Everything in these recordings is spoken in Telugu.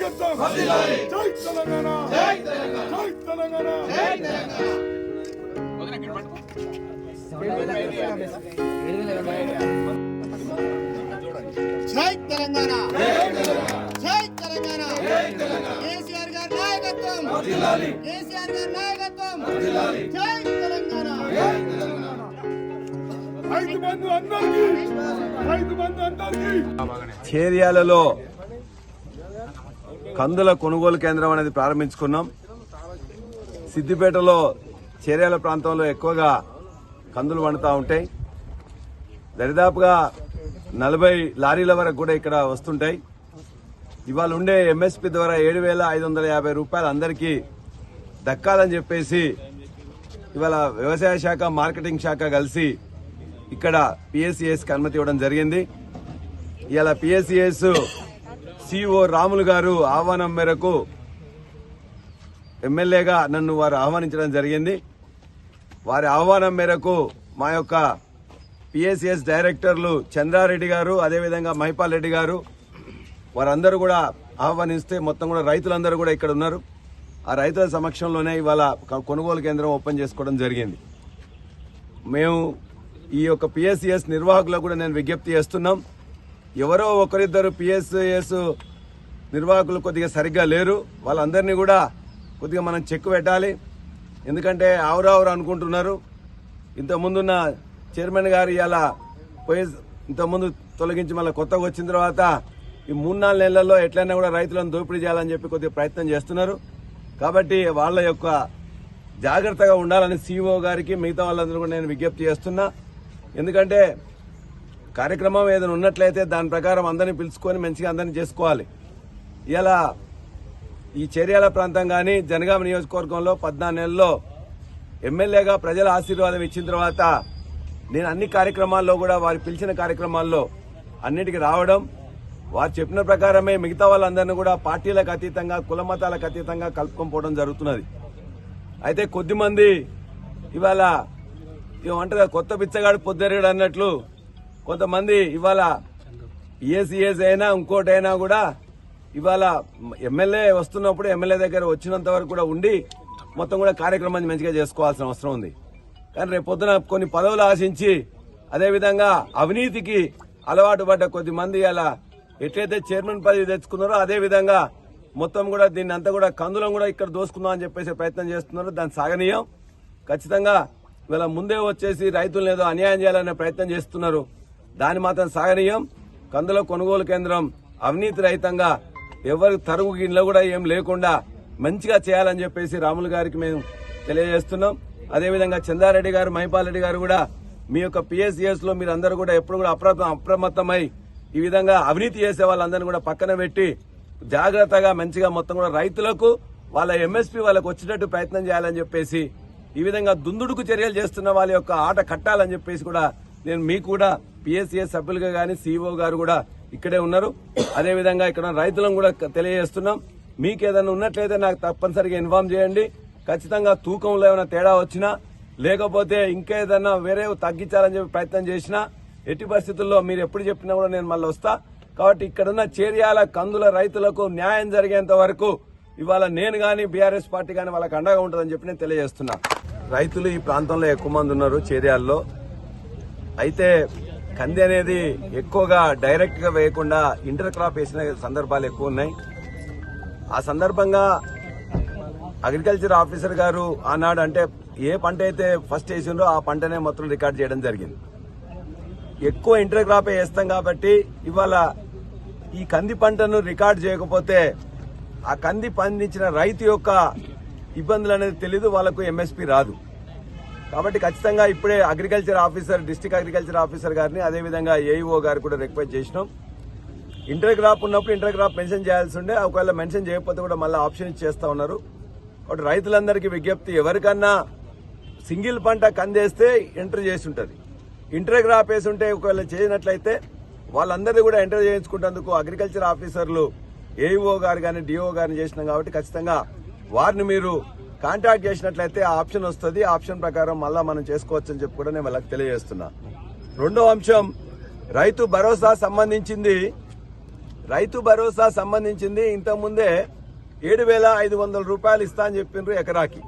నాయకత్వం జై తెలంగాణ జై తెలంగాణ జై తెలంగాణ జై తెలంగాణ కేసీఆర్ గారి నాయకత్వం కేసీఆర్ గారి నాయకత్వం జై తెలంగాణ రైతు బంధు అందరికీ రైతు బంధు అందరికీ చేర్యాలలో కందుల కొనుగోలు కేంద్రం అనేది ప్రారంభించుకున్నాం. సిద్దిపేటలో చేర్యాల ప్రాంతంలో ఎక్కువగా కందులు వండుతూ ఉంటాయి. దరిదాపుగా నలభై లారీల వరకు కూడా ఇక్కడ వస్తుంటాయి. ఇవాళ ఉండే ఎంఎస్పి ద్వారా ఏడు వేల ఐదు వందల యాభై రూపాయలు అందరికీ దక్కాలని చెప్పేసి ఇవాళ వ్యవసాయ శాఖ మార్కెటింగ్ శాఖ కలిసి ఇక్కడ పిఎస్సిఎస్కి అనుమతి ఇవ్వడం జరిగింది. ఇవాళ పిఎస్సిఎస్ సిఇఓ రాములు గారు ఆహ్వానం మేరకు ఎమ్మెల్యేగా నన్ను వారు ఆహ్వానించడం జరిగింది. వారి ఆహ్వానం మేరకు మా యొక్క పిఎస్ఎస్ డైరెక్టర్లు చంద్రారెడ్డి గారు అదేవిధంగా మహిపాల్ రెడ్డి గారు వారందరూ కూడా ఆహ్వానిస్తే మొత్తం కూడా రైతులందరూ కూడా ఇక్కడ ఉన్నారు. ఆ రైతుల సమక్షంలోనే ఇవాళ కొనుగోలు కేంద్రం ఓపెన్ చేసుకోవడం జరిగింది. మేము ఈ యొక్క పిఎస్సిఎస్ నిర్వాహకులకు కూడా నేను విజ్ఞప్తి చేస్తున్నాం. ఎవరో ఒకరిద్దరు పిఎస్ఎస్ నిర్వాహకులు కొద్దిగా సరిగ్గా లేరు. వాళ్ళందరినీ కూడా కొద్దిగా మనం చెక్ పెట్టాలి. ఎందుకంటే ఆవురావురు అనుకుంటున్నారు. ఇంతకుముందున్న చైర్మన్ గారు ఇలా పోయి ఇంతకుముందు తొలగించి మళ్ళీ కొత్తగా వచ్చిన తర్వాత ఈ మూడు నాలుగు నెలల్లో ఎట్లయినా కూడా రైతులను దోపిడీ చేయాలని చెప్పి కొద్దిగా ప్రయత్నం చేస్తున్నారు. కాబట్టి వాళ్ళ యొక్క జాగ్రత్తగా ఉండాలని సీఈఓ గారికి మిగతా వాళ్ళందరూ కూడా నేను విజ్ఞప్తి చేస్తున్నా. ఎందుకంటే కార్యక్రమం ఏదైనా ఉన్నట్లయితే దాని ప్రకారం అందరినీ పిలుచుకొని మంచిగా అందరినీ చేసుకోవాలి. ఇలా ఈ చర్యాల ప్రాంతం కానీ జనగామ నియోజకవర్గంలో పద్నాలుగు నెలల్లో ఎమ్మెల్యేగా ప్రజల ఆశీర్వాదం ఇచ్చిన తర్వాత నేను అన్ని కార్యక్రమాల్లో కూడా వారు పిలిచిన కార్యక్రమాల్లో అన్నిటికీ రావడం వారు చెప్పిన ప్రకారమే మిగతా వాళ్ళందరినీ కూడా పార్టీలకు అతీతంగా కుల మతాలకు అతీతంగా కలుపుకొని పోవడం జరుగుతున్నది. అయితే కొద్దిమంది ఇవాళ ఏమంటారు కొత్త బిచ్చగాడు పొద్దెరగాడు అన్నట్లు కొంతమంది ఇవాళ ఈఎస్ఈఎస్ అయినా ఇంకోటైనా కూడా ఇవాళ ఎమ్మెల్యే వస్తున్నప్పుడు ఎమ్మెల్యే దగ్గర వచ్చినంత వరకు కూడా ఉండి మొత్తం కూడా కార్యక్రమాన్ని మంచిగా చేసుకోవాల్సిన అవసరం ఉంది. కానీ రేపు పొద్దున కొన్ని పదవులు ఆశించి అదేవిధంగా అవినీతికి అలవాటు పడ్డ కొద్ది మంది అలా ఎట్లయితే చైర్మన్ పదవి తెచ్చుకున్నారో అదేవిధంగా మొత్తం కూడా దీన్ని అంతా కూడా కందులం కూడా ఇక్కడ దోసుకుందాం అని చెప్పేసి ప్రయత్నం చేస్తున్నారు. దాన్ని సాగనీయం. ఖచ్చితంగా ఇవాళ ముందే వచ్చేసి రైతులను ఏదో అన్యాయం చేయాలనే ప్రయత్నం చేస్తున్నారు. దాన్ని మాత్రం సాగనీయం. కందుల కొనుగోలు కేంద్రం అవినీతి రహితంగా ఎవరి తరుగు గిన్నెలో కూడా ఏం లేకుండా మంచిగా చేయాలని చెప్పేసి రాములు గారికి మేము తెలియజేస్తున్నాం. అదేవిధంగా చందారెడ్డి గారు మహిపాల్ రెడ్డి గారు కూడా మీ యొక్క పిఎస్సిఎస్లో మీరు అందరూ కూడా ఎప్పుడు కూడా అప్రమ అప్రమత్తమై ఈ విధంగా అవినీతి చేసే వాళ్ళందరినీ కూడా పక్కన పెట్టి జాగ్రత్తగా మంచిగా మొత్తం కూడా రైతులకు వాళ్ళ ఎంఎస్పీ వాళ్ళకు వచ్చేటట్టు ప్రయత్నం చేయాలని చెప్పేసి ఈ విధంగా దుందుడుకు చర్యలు చేస్తున్న వాళ్ళ యొక్క ఆట కట్టాలని చెప్పేసి కూడా నేను మీకు కూడా పిఎస్సిఎస్ సభ్యులుగా కానీ సిఇఓ గారు కూడా ఇక్కడే ఉన్నారు. అదే విధంగా ఇక్కడ రైతులను కూడా తెలియజేస్తున్నాం. మీకు ఏదైనా ఉన్నట్లయితే నాకు తప్పనిసరిగా ఇన్ఫార్మ్ చేయండి. ఖచ్చితంగా తూకంలో ఏమైనా తేడా వచ్చినా లేకపోతే ఇంకేదన్నా వేరే తగ్గించాలని చెప్పి ప్రయత్నం చేసినా ఎట్టి పరిస్థితుల్లో మీరు ఎప్పుడు చెప్పినా కూడా నేను మళ్ళీ వస్తా. కాబట్టి ఇక్కడున్న చేర్యాల కందుల రైతులకు న్యాయం జరిగేంత వరకు ఇవాళ నేను కానీ బీఆర్ఎస్ పార్టీ కానీ వాళ్ళకి అండగా ఉంటుందని చెప్పి నేను తెలియజేస్తున్నా. రైతులు ఈ ప్రాంతంలో ఎక్కువ మంది ఉన్నారు చేర్యాల్లో. అయితే కంది అనేది ఎక్కువగా డైరెక్ట్గా వేయకుండా ఇంటర్ క్రాప్ వేసిన సందర్భాలు ఎక్కువ ఉన్నాయి. ఆ సందర్భంగా అగ్రికల్చర్ ఆఫీసర్ గారు ఆనాడు అంటే ఏ పంట అయితే ఫస్ట్ వేసిందో ఆ పంటనే మొత్తం రికార్డ్ చేయడం జరిగింది. ఎక్కువ ఇంటర్ క్రాపే వేస్తాం కాబట్టి ఇవాళ ఈ కంది పంటను రికార్డ్ చేయకపోతే ఆ కంది పండించిన రైతు యొక్క ఇబ్బందులు అనేది తెలీదు వాళ్ళకు ఎంఎస్పీ రాదు. కాబట్టి ఖచ్చితంగా ఇప్పుడే agriculture officer district agriculture officer గారిని అదేవిధంగా ఏఈఓ గారు కూడా రిక్వెస్ట్ చేసినాం. ఇంటర్ క్రాప్ ఉన్నప్పుడు ఇంటర్ క్రాప్ మెన్షన్ చేయాల్సి ఉండే ఒకవేళ మెన్షన్ చేయకపోతే కూడా మళ్ళీ ఆప్షన్ ఇచ్చేస్తా ఉన్నారు. కాబట్టి రైతులందరికీ విజ్ఞప్తి ఎవరికన్నా సింగిల్ పంట కందేస్తే ఎంటర్ చేసి ఉంటుంది. ఇంటర్ క్రాప్ వేసి ఉంటే ఒకవేళ చేయనట్లయితే వాళ్ళందరినీ కూడా ఎంటర్ చేయించుకుంటేందుకు అగ్రికల్చర్ ఆఫీసర్లు ఏఈఓ గారు కానీ డిఓ గారిని చేసినాం కాబట్టి ఖచ్చితంగా వారిని మీరు కాంటాక్ట్ చేసినట్లయితే ఆ ఆప్షన్ వస్తుంది. ఆ ఆప్షన్ ప్రకారం మళ్ళా మనం చేసుకోవచ్చు అని చెప్పి కూడా నేను వాళ్ళకి తెలియజేస్తున్నా. రెండో అంశం రైతు భరోసా సంబంధించింది. రైతు భరోసా సంబంధించింది. ఇంతకుముందే ఏడు వేల ఐదు వందల రూపాయలు ఇస్తా అని చెప్పిండ్రు ఎకరాకి.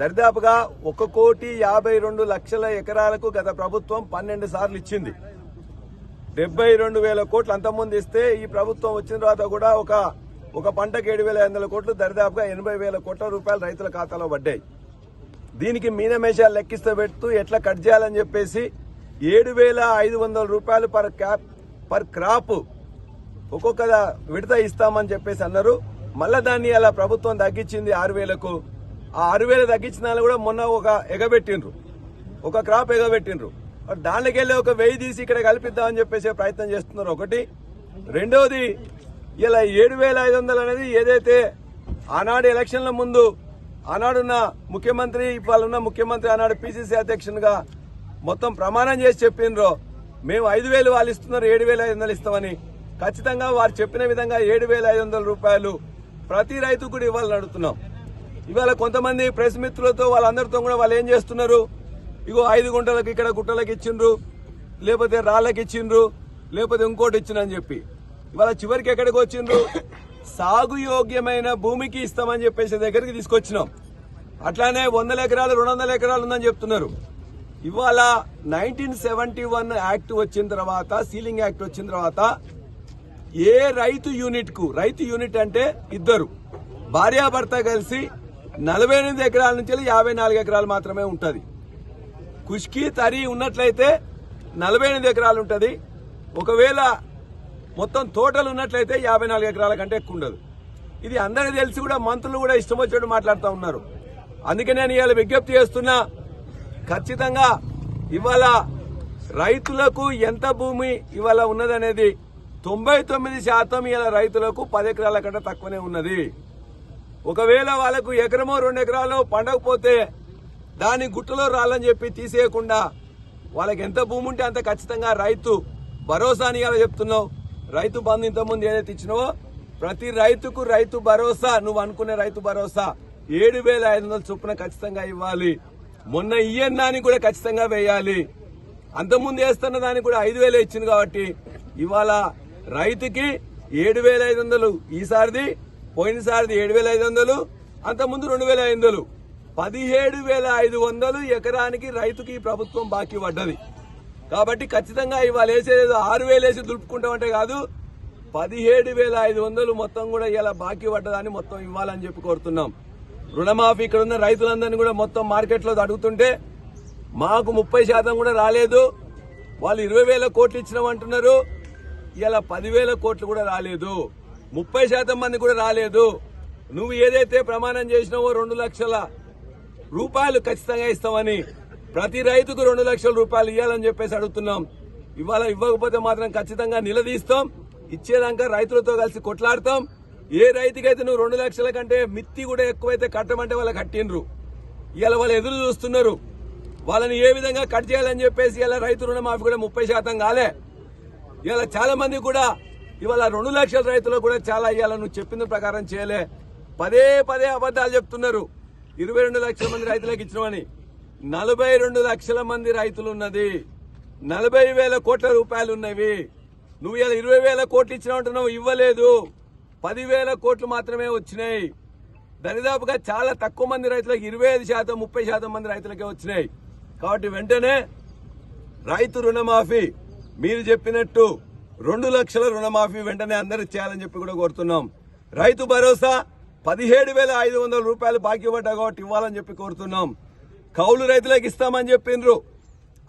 దరిదాపుగా ఒక కోటి యాభై రెండు లక్షల ఎకరాలకు గత ప్రభుత్వం పన్నెండు సార్లు ఇచ్చింది. డెబ్బై రెండు వేల కోట్లు అంతకుముందు ఇస్తే ఈ ప్రభుత్వం వచ్చిన తర్వాత కూడా ఒక ఒక పంటకు ఏడు వేల ఐదు వందల కోట్లు దరిదాపుగా ఎనభై వేల కోట్ల రూపాయలు రైతుల ఖాతాలో పడ్డాయి. దీనికి మీనమేషాలు లెక్కిస్తూ పెడుతూ ఎట్లా కట్ చేయాలని చెప్పేసి ఏడు వేల ఐదు వందల రూపాయలు పర్ క్యాప్ పర్ క్రాప్ ఒక్కొక్క విడత ఇస్తామని చెప్పేసి అన్నారు. మళ్ళా దాన్ని అలా ప్రభుత్వం తగ్గించింది ఆరు వేలకు. ఆ ఆరు వేలు తగ్గించిన కూడా మొన్న ఒక ఎగబెట్టిండ్రు. ఒక క్రాప్ ఎగబెట్టిండ్రు. దానికెళ్ళి దానికి వెళ్ళి ఒక వెయ్యి తీసి ఇక్కడ కల్పిద్దామని చెప్పేసి ప్రయత్నం చేస్తున్నారు ఒకటి. రెండవది ఇలా ఏడు వేల ఐదు వందలు అనేది ఏదైతే ఆనాడు ఎలక్షన్ల ముందు ఆనాడున్న ముఖ్యమంత్రి ఇవాళ ముఖ్యమంత్రి ఆనాడు పిసిసి అధ్యక్షునిగా మొత్తం ప్రమాణం చేసి చెప్పిండ్రో మేము ఐదు వేలు వాళ్ళు ఇస్తున్నారు ఏడు వేల ఐదు వందలు ఇస్తామని. ఖచ్చితంగా వారు చెప్పిన విధంగా ఏడు వేల ఐదు వందల రూపాయలు ప్రతి రైతు కూడా ఇవ్వాలని అడుగుతున్నాం. ఇవాళ కొంతమంది ప్రెస్ మిత్రులతో వాళ్ళందరితో కూడా వాళ్ళు ఏం చేస్తున్నారు? ఇగో ఐదు గుంటలకు ఇక్కడ గుట్టలకు ఇచ్చిండ్రు లేకపోతే రాళ్ళకి ఇచ్చిండ్రు లేకపోతే ఇంకోటి ఇచ్చినని చెప్పి. ఇవాళ చివరికి ఎక్కడికి వచ్చిండ్రు? సాగు యోగ్యమైన భూమికి ఇస్తామని చెప్పేసి దగ్గరికి తీసుకొచ్చినాం. అట్లానే వందల ఎకరాలు రెండు వందల ఎకరాలు ఉందని చెప్తున్నారు. ఇవాళ నైన్టీన్ సెవెంటీ వన్ యాక్ట్ వచ్చిన తర్వాత సీలింగ్ యాక్ట్ వచ్చిన తర్వాత ఏ రైతు యూనిట్కు రైతు యూనిట్ అంటే ఇద్దరు భార్యాభర్త కలిసి నలభై ఎనిమిది ఎకరాల నుంచి యాభై నాలుగు ఎకరాలు మాత్రమే ఉంటుంది. కుష్కి తరి ఉన్నట్లయితే నలభై ఎనిమిది ఎకరాలు ఉంటుంది. ఒకవేళ మొత్తం తోటలు ఉన్నట్లయితే యాభై నాలుగు ఎకరాల కంటే ఎక్కువ ఉండదు. ఇది అందరికీ తెలిసి కూడా మంత్రులు కూడా ఇష్టం వచ్చినట్టు మాట్లాడుతూ ఉన్నారు. అందుకే నేను ఇవాళ విజ్ఞప్తి చేస్తున్నా ఖచ్చితంగా ఇవాళ రైతులకు ఎంత భూమి ఇవాళ ఉన్నదనేది తొంభై తొమ్మిది శాతం ఇలా రైతులకు పది ఎకరాల కంటే తక్కువనే ఉన్నది. ఒకవేళ వాళ్ళకు ఎకరమో రెండు ఎకరాలు పండకపోతే దాన్ని గుట్టలో రాలని చెప్పి తీసేయకుండా వాళ్ళకి ఎంత భూమి ఉంటే అంత ఖచ్చితంగా రైతు భరోసా అని ఇలా చెప్తున్నావు. రైతు బంధు ఇంతకుముందు ఏదైతే ఇచ్చినావో ప్రతి రైతుకు రైతు భరోసా నువ్వు అనుకునే రైతు భరోసా ఏడు వేల ఐదు వందల చొప్పున ఖచ్చితంగా ఇవ్వాలి. మొన్న ఇయ్యన్నాని కూడా ఖచ్చితంగా వేయాలి. అంతకుముందు వేస్తున్న దానికి కూడా ఐదు వేలు ఇచ్చింది కాబట్టి ఇవాళ రైతుకి ఏడు వేల ఐదు వందలు ఈసారిది పోయినసారిది ఏడు వేల ఐదు వందలు అంతకుముందు రెండు వేల ఐదు వందలు పదిహేడు వేల ఐదు వందలు ఎకరానికి రైతుకి ప్రభుత్వం బాకీ పడ్డది. కాబట్టి ఖచ్చితంగా ఇవాళ వేసేది ఆరు వేలు వేసి దులుపుకుంటామంటే కాదు పదిహేడు వేల ఐదు వందలు మొత్తం కూడా ఇలా బాకీ పడ్డదాన్ని మొత్తం ఇవ్వాలని చెప్పి కోరుతున్నాం. రుణమాఫీ ఇక్కడ ఉన్న రైతులందరినీ కూడా మొత్తం మార్కెట్లో అడుగుతుంటే మాకు ముప్పై శాతం కూడా రాలేదు వాళ్ళు ఇరవై వేల కోట్లు ఇచ్చినామంటున్నారు ఇలా పదివేల కోట్లు కూడా రాలేదు ముప్పై శాతం మంది కూడా రాలేదు. నువ్వు ఏదైతే ప్రమాణం చేసినావో రెండు లక్షల రూపాయలు ఖచ్చితంగా ఇస్తామని ప్రతి రైతుకు రెండు లక్షల రూపాయలు ఇవ్వాలని చెప్పేసి అడుగుతున్నాం. ఇవాళ ఇవ్వకపోతే మాత్రం ఖచ్చితంగా నిలదీస్తాం. ఇచ్చేదాకా రైతులతో కలిసి కొట్లాడతాం. ఏ రైతుకైతే నువ్వు రెండు లక్షల కంటే మిత్తి కూడా ఎక్కువైతే కట్టమంటే వాళ్ళు కట్టిండ్రు. ఇవాళ వాళ్ళు ఎదురు చూస్తున్నారు. వాళ్ళని ఏ విధంగా కట్ చేయాలని చెప్పేసి ఇలా రైతు రుణమాఫీ కూడా ముప్పై శాతం కాలే. ఇవాళ చాలా మంది కూడా ఇవాళ రెండు లక్షల రైతులకు కూడా చాలా ఇవాళ నువ్వు చెప్పిన ప్రకారం చేయలే. పదే పదే అబద్ధాలు చెప్తున్నారు. ఇరవై రెండు లక్షల మంది రైతులకు ఇచ్చినామని. నలభై రెండు లక్షల మంది రైతులు ఉన్నది నలభై వేల కోట్ల రూపాయలు ఉన్నవి నువ్వు ఇలా ఇరవై వేల కోట్లు ఇచ్చినావు ఇవ్వలేదు. పదివేల కోట్లు మాత్రమే వచ్చినాయి. దరిదాపుగా చాలా తక్కువ మంది రైతులకు ఇరవై ఐదు శాతం ముప్పై శాతం మంది రైతులకే వచ్చినాయి. కాబట్టి వెంటనే రైతు రుణమాఫీ మీరు చెప్పినట్టు రెండు లక్షల రుణమాఫీ వెంటనే అందరికి చేయాలని చెప్పి కూడా కోరుతున్నాం. రైతు భరోసా పదిహేడు వేల ఐదు వందల రూపాయలు బాకీ పడ్డా కాబట్టి ఇవ్వాలని చెప్పి కోరుతున్నాం. కౌలు రైతులకు ఇస్తామని చెప్పిండ్రు.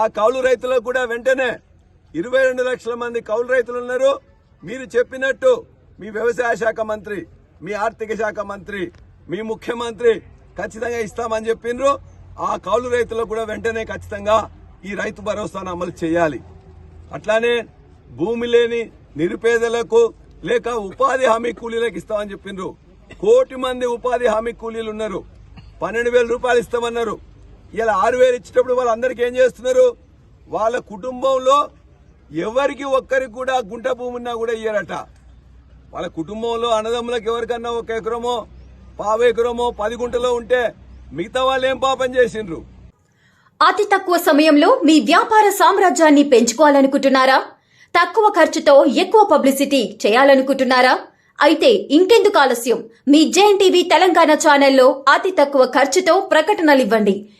ఆ కౌలు రైతులకు కూడా వెంటనే ఇరవై రెండు లక్షల మంది కౌలు రైతులు ఉన్నారు. మీరు చెప్పినట్టు మీ వ్యవసాయ శాఖ మంత్రి మీ ఆర్థిక శాఖ మంత్రి మీ ముఖ్యమంత్రి ఖచ్చితంగా ఇస్తామని చెప్పిండ్రు. ఆ కౌలు రైతులకు కూడా వెంటనే ఖచ్చితంగా ఈ రైతు భరోసాను అమలు చేయాలి. అట్లానే భూమి లేని నిరుపేదలకు లేక ఉపాధి హామీ కూలీలకు ఇస్తామని చెప్పిండ్రు. కోటి మంది ఉపాధి హామీ కూలీలు ఉన్నారు. పన్నెండు వేల రూపాయలు ఇస్తామన్నారు. ఇలా ఆరు వేలు ఇచ్చేటప్పుడు వాళ్ళందరికీ ఏం చేస్తున్నారు? వాళ్ళ కుటుంబంలో ఎవరికి ఒక్కరికి కూడా గుంట భూమి ఉన్నా కూడా ఇయ్యరట. వాళ్ళ కుటుంబంలో అన్నదమ్ములకు ఎవరికన్నా ఒక ఎకరమో పావు ఎకరమో పది గుంటలో ఉంటే మిగతా వాళ్ళు ఏం పాపం చేసిండ్రు? అతి తక్కువ సమయంలో మీ వ్యాపార సామ్రాజ్యాన్ని పెంచుకోవాలనుకుంటున్నారా? తక్కువ ఖర్చుతో ఎక్కువ పబ్లిసిటీ చేయాలనుకుంటున్నారా? అయితే ఇంకెందుకు ఆలస్యం. మీ జేఎన్టీవీ తెలంగాణ ఛానల్లో అతి తక్కువ ఖర్చుతో ప్రకటనలు ఇవ్వండి